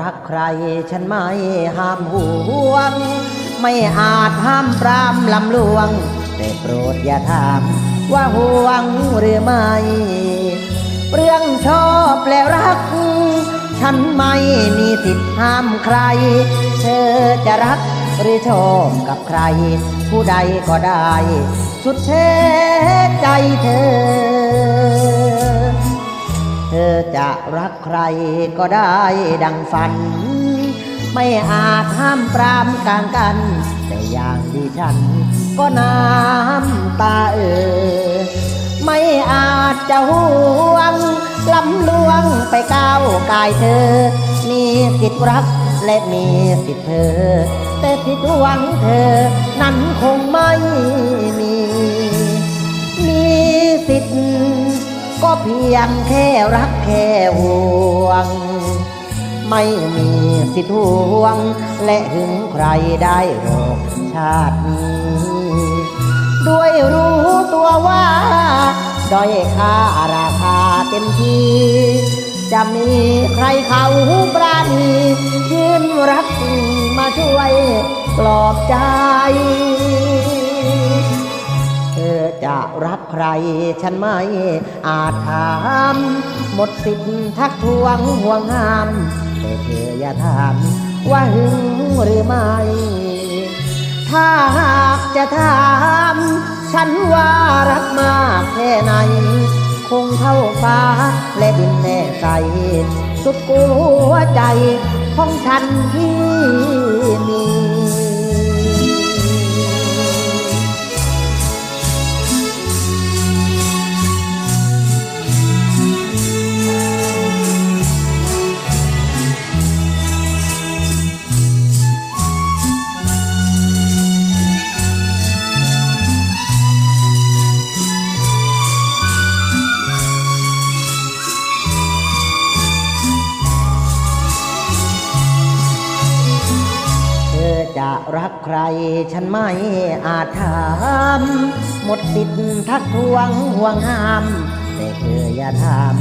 รักใครฉันไม่ห้ามห่วง ไม่อาจห้ามปรามลำลวง แต่โปรดอย่าถามว่าห่วงหรือไม่เรื่องชอบและรัก ฉันไม่มีสิทธิ์ห้ามใคร เธอจะรักหรือชอบกับใคร ผู้ใดก็ได้ สุดแท้ใจเธอ จะรักใครก็ได้ดังฝัน ไม่อาจห้ามปรามกลางกัน แต่อย่างที่ฉัน ก็น้ำตาเออไม่อาจจะห่วงลำลวงไปก้าวกายเธอ มีสิทธิ์รักและมีสิทธิ์เธอ แต่สิทธิ์หวังเธอ นั้นคงไม่ เพียงแค่รักแค่ห่วง ไม่มีสิทธิ์ห่วง และหึงใครได้หรอกชาตินี้ ด้วยรู้ตัวว่าด้อยค่าราคาเต็มที่จะมีใครเขาปราณียืนรักมาช่วยปลอบใจ จะรักใครฉันไม่อาจถามหมดสิทธิ์ทักทวงห่วงห้ามแต่เธออย่าถามว่าหึงหรือไม่ ถ้าหากจะถามฉันว่ารักมากแค่ไหน คงเท่าฟ้าและดินแน่ใจสุดกูหัวใจของฉันที่มี รักใครฉันไม่อาจถามหมดสิทธิ์ทักทวงห่วงห้าม แต่เธออย่าถาม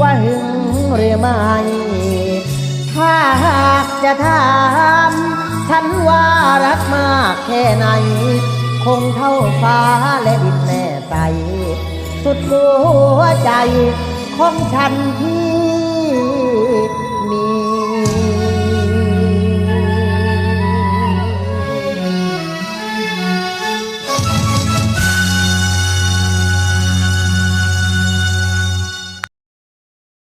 ว่าหึงหรือไม่ ถ้าหากจะถามฉันว่ารักมากแค่ไหน คงเท่าฟ้าและดินแน่ใจสุดหัวใจของฉันที่